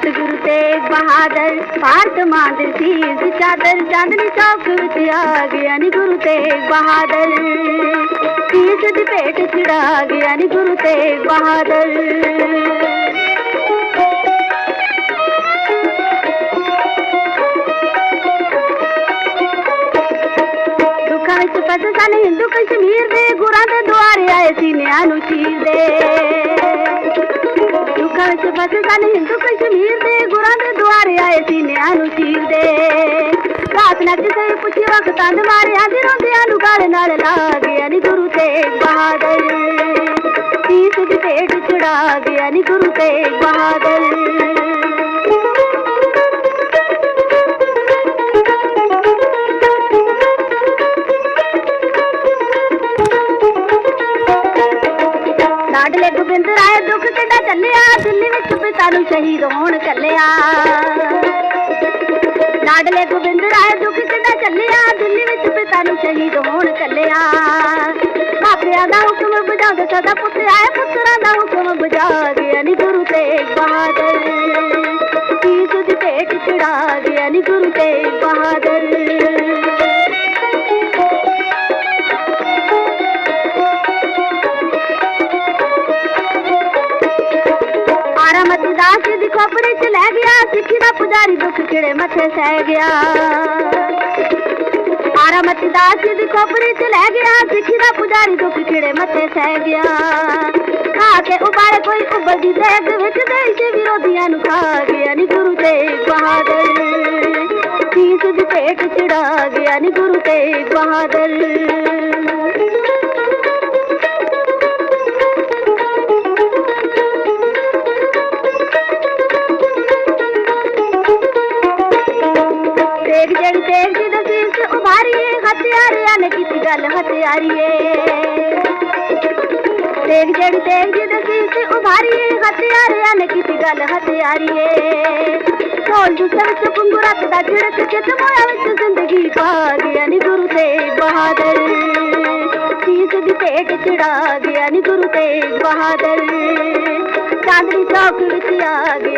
ਸਤਿਗੁਰੂ ਤੇਗ ਬਹਾਦਰ ਭਾਰਤ ਮਾਂ ਦੇ ਸੀਸ ਚਾਦਰ ਚਾਂਦਨੀ ਚੌਕ ਵਿੱਚ ਆ ਗਿਆ ਨੀ ਗੁਰੂ ਤੇਗ ਬਹਾਦਰ। ਸੀਸ ਦੀ ਭੇਟ ਚੜਾ ਗਿਆ ਨੀ ਗੁਰੂ ਤੇਗ ਬਹਾਦਰ। ਦੁੱਖਾਂ ਵਿੱਚ ਫਸੇ ਹਿੰਦੂ ਕਸ਼ਮੀਰ ਦੇ, ਗੁਰਾਂ ਦੇ ਦੁਆਰੇ ਆਏ ਸੀ ਨਿਆਂ ਨੂੰ ਚੀਰ ਦੇ। ਵਿੱਚ ਫਸੇ ਸਨ ਹਿੰਦੂ ਕਸ਼ਮੀਰ ਦੇ ਗੁਰਾਂ ਦੇ ਦੁਆਰੇ ਆਏ ਸੀ ਨਿਆਂ ਨੂੰ ਚੀਰ ਦੇ। ਰਾਤ ਨਾ ਕਿਸੇ ਪੁੱਛੇ ਪੁੱਛੀ ਵਕਤਾਂ ਦੇ ਮਾਰੇ ਆਂਦੀ ਰੋਂਦਿਆਂ ਨੂੰ ਗਲ ਨਾਲ ਲਾ ਗਿਆ ਨੀ ਗੁਰੂ ਤੇਗ ਬਹਾਦਰ ਸੀਸ ਦੀ ਭੇਟ ਚੜਾ ਗਿਆ ਨੀ ਗੁਰੂ ਤੇਗ ਬਹਾਦਰ ਲਾਡਲੇ ਗੋਬਿੰਦ ਰਾਏ, ਦੁੱਖ ਕਿੱਡਾ ਚੱਲਿਆ, ਦਿੱਲੀ ਵਿੱਚ ਪਿਤਾ ਨੂੰ ਸ਼ਹੀਦ ਹੋਣ ਚੱਲਿਆ। ਲਾਡਲੇ ਗੋਬਿੰਦ ਰਾਏ, ਦੁੱਖ ਕਿੱਡਾ ਚੱਲਿਆ, ਦਿੱਲੀ ਵਿੱਚ ਪਿਤਾ ਨੂੰ ਸ਼ਹੀਦ ਹੋਣ ਚੱਲਿਆ। ਮਾਪਿਆਂ ਦਾ ਹੁਕਮ ਬੁਝਾਉਂਦੇ ਸਦਾ ਪੁੱਤ ਆਏ, ਪੁੱਤਰਾਂ ਦਾ ਹੁਕਮ ਬੁਝਾ ਗਿਆ ਨੀ ਗੁਰੂ ਤੇਗ ਬਹਾਦਰ। ਕੀ ਦੀ ਭੇਟ ਚੜਾ ਗਿਆ ਨੀ ਗੁਰੂ ਤੇਗ ਬਹਾਦਰ। ਦਾਸ ਦੀ ਖੋਪੜੀ ਚ ਲੈ ਗਿਆ, ਸਿੱਖੀ ਦਾ ਪੁਜਾਰੀ ਦੁੱਖ ਕਿਹੜੇ ਮੱਥੇ ਸਹਿ ਗਿਆ। ਆਰਾਮਤੀ ਦਾਸ ਦੀ ਖੋਪੜੀ ਚ ਲੈ ਗਿਆ, ਸਿੱਖੀ ਦਾ ਪੁਜਾਰੀ ਦੁੱਖ ਕਿਹੜੇ ਮੱਥੇ ਸਹਿ ਗਿਆ। ਖਾ ਕੇ ਉਬਾਲੇ ਕੋਈ ਉਬਲਦੀ ਦੇਗ ਵਿੱਚ ਦੇਸ਼ ਵਿਰੋਧੀਆਂ ਨੂੰ ਖਾ ਗਿਆ, ਨੀ ਗੁਰੂ ਤੇਗ ਬਹਾਦਰ। ਸੀਸ ਦੀ ਭੇਟ ਚੜਾ ਗਿਆ, ਨੀ ਗੁਰੂ ਤੇਗ ਬਹਾਦਰ। ਹਥਿਆਰਿਆਂ ਨੇ ਕੀਤੀ ਗੱਲ ਹਥਿਆਰੀਏ। ਤੇਗ ਜਿਹੜੀ ਤੇਗ ਦੀ ਦਸੀਸ ਉਭਾਰੀਏ, ਹਥਿਆਰਿਆਂ ਨੇ ਕੀਤੀ ਗੱਲ ਹਥਿਆਰੀਏ। ਢੋਲ ਦੀ ਵਿੱਚ ਪੁੰਗੂ ਰੱਖਦਾ ਝਿੜਕ ਕੇ ਤਮੋਇਆ ਵਿੱਚ ਜ਼ਿੰਦਗੀ ਪਾ ਗਿਆ ਨੀ ਗੁਰੂ ਤੇਗ ਬਹਾਦਰ। ਸੀਸ ਦੀ ਪੇਟ ਚੜਾ ਗਿਆ ਨੀ ਗੁਰੂ ਤੇਗ ਬਹਾਦਰ। ਚਾਂਦਨੀ ਚੌਕ ਵਿੱਚ ਆ ਗਿਆ